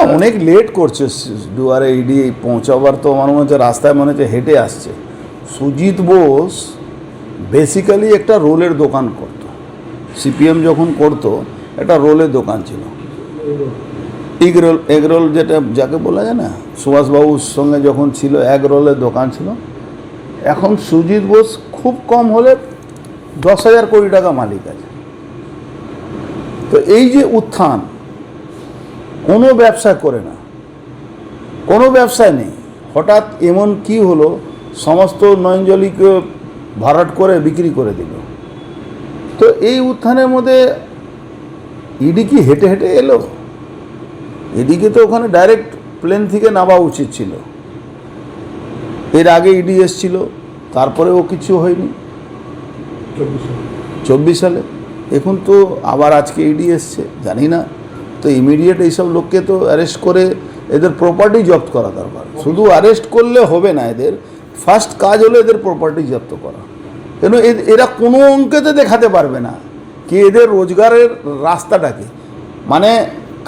হ্যাঁ অনেক লেট করছে। দুয়ারে ইডি পৌঁছাবার তো আমার মনে হচ্ছে রাস্তায় মনে হচ্ছে হেঁটে আসছে। সুজিত বোস বেসিক্যালি একটা রোলের দোকান করতো। সিপিএম যখন করতো, একটা রোলের দোকান ছিল। এগ রোল এগ রোল যেটা, যাকে বলা যায় না সুভাষবাবুর সঙ্গে যখন ছিল এগ রোলের দোকান ছিল। এখন সুজিত বোস খুব কম হলে দশ হাজার কোটি টাকা মালিক আছে। তো এই যে উত্থান কোনো ব্যবসা করে না। কোনো ব্যবসায় নেই। হঠাৎ এমন কি হলো সমস্ত নয়নজলিকে ভরাট করে বিক্রি করে দিল। তো এই উত্থানের মধ্যে ইডি কি হেঁটে হেঁটে এলো? ইডিকে তো ওখানে ডাইরেক্ট প্লেন থেকে নামা উচিত ছিল। এর আগে ইডি এসছিল তারপরেও কিছু হয়নি। চব্বিশ সালে। এখন তো আবার আজকে ইডি এসছে জানি না। তো ইমিডিয়েট এইসব লোককে তো অ্যারেস্ট করে এদের প্রপার্টি জব্দ করা দরকার। শুধু অ্যারেস্ট করলে হবে না এদের ফার্স্ট কাজ হলো এদের প্রপার্টি জব্দ করা। কেন এরা কোনো অঙ্কেতে দেখাতে পারবে না কি এদের রোজগারের রাস্তাটা কি মানে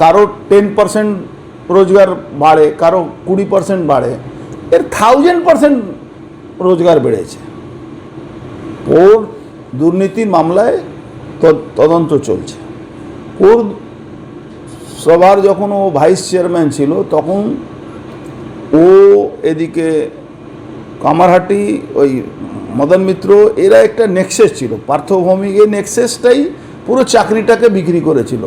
কারও টেন পার্সেন্ট রোজগার বাড়ে, কারও কুড়ি পার্সেন্ট বাড়ে, এর থাউজেন্ড পার্সেন্ট রোজগার বেড়েছে। ওর দুর্নীতি মামলায় তদন্ত চলছে। ওর সবার যখন ও ভাইস চেয়ারম্যান ছিল, তখন ও এদিকে কামারহাটি, ওই মদন মিত্র, এরা একটা নেক্সেস ছিল। পার্থভৌমিক এই নেক্সেসটাই পুরো চাকরিটাকে বিক্রি করেছিল।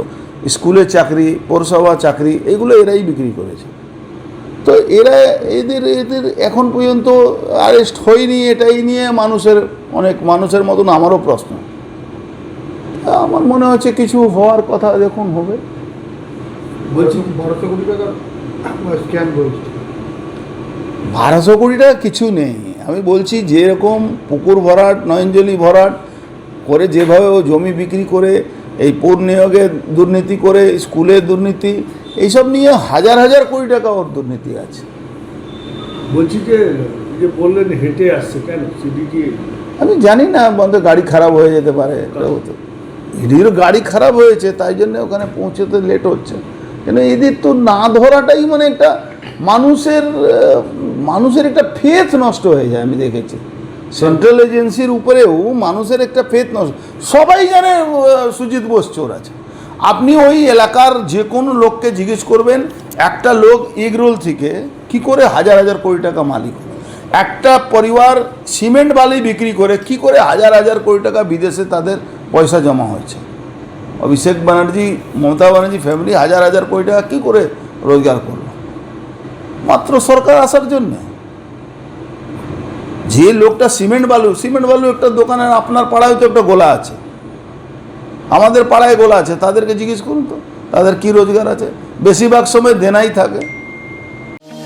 স্কুলের চাকরি, পৌরসভা চাকরি, এগুলো এরাই বিক্রি করেছে। তো এরা এদের এদের এখন পর্যন্ত অ্যারেস্ট হয়নি, এটাই নিয়ে মানুষের অনেক, মানুষের মতন আমারও প্রশ্ন। আমার মনে হচ্ছে কিছু হওয়ার কথা দেখুন হবে। বলছি বারোশো কোটি টাকার স্ক্যাম বলছি বারোশো কোটি টাকা কিছু নেই। আমি বলছি যেরকম পুকুর ভরাট নয়নজলি ভরাট করে যেভাবে ও জমি বিক্রি করে এই পূর নিয়োগে দুর্নীতি করে স্কুলে দুর্নীতি এইসব নিয়ে হাজার হাজার কোটি টাকা ওর দুর্নীতি আছে। বলছি যে যে বললেন হেঁটে আসছে কেন? সিডিটি আমি জানি না বন্ধু গাড়ি খারাপ হয়ে যেতে পারে। তো গাড়ি খারাপ হয়েছে তাই জন্য ওখানে পৌঁছতে লেট হচ্ছে। কেন এদের তো না ধরাটাই মানে একটা মানুষের মানুষের একটা ফেথ নষ্ট হয়ে যায়, আমি দেখেছি। সেন্ট্রাল এজেন্সির উপরেও মানুষের একটা ফেথ নষ্ট, সবাই জানে সুজিত বোস চোর আছে। আপনি ওই এলাকার যে কোনো লোককে জিজ্ঞেস করবেন, একটা লোক এগরোল থেকে কি করে হাজার হাজার কোটি টাকা মালিক? একটা পরিবার সিমেন্ট বালি বিক্রি করে কি করে হাজার হাজার কোটি টাকা বিদেশে তাদের পয়সা জমা হয়েছে? অভিষেক ব্যানার্জি, মমতা ব্যানার্জি ফ্যামিলি হাজার হাজার কোটি টাকা কী করে রোজগার করল? মাত্র সরকার আসার জন্যে। যে লোকটা সিমেন্ট বালু সিমেন্ট বালু একটা দোকানের আপনার পাড়ায় তো একটা গোলা আছে। আমাদের পাড়ায় গোলা আছে, তাদেরকে জিজ্ঞেস করুন তো, তাদের কি রোজগার আছে? বেশিরভাগ সময় দেনাই থাকে।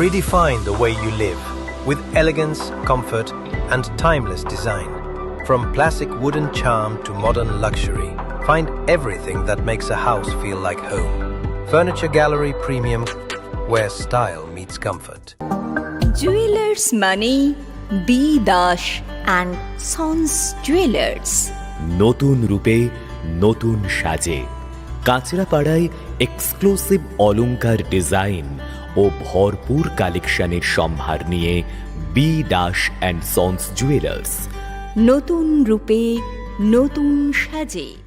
Redefine the way you live with elegance, comfort, and timeless design. From classic wooden charm to modern luxury, find everything that makes a house feel like home. Furniture Gallery Premium, where style meets comfort. Jewellers মানে B Das and sons jewellers নতুন রূপে নতুন সাজে কাঁচরাপাড়ায় exclusive অলংকার design ও ভরপুর কালেকশনের সম্ভার নিয়ে B Das and sons jewellers নতুন রূপে নতুন সাজে।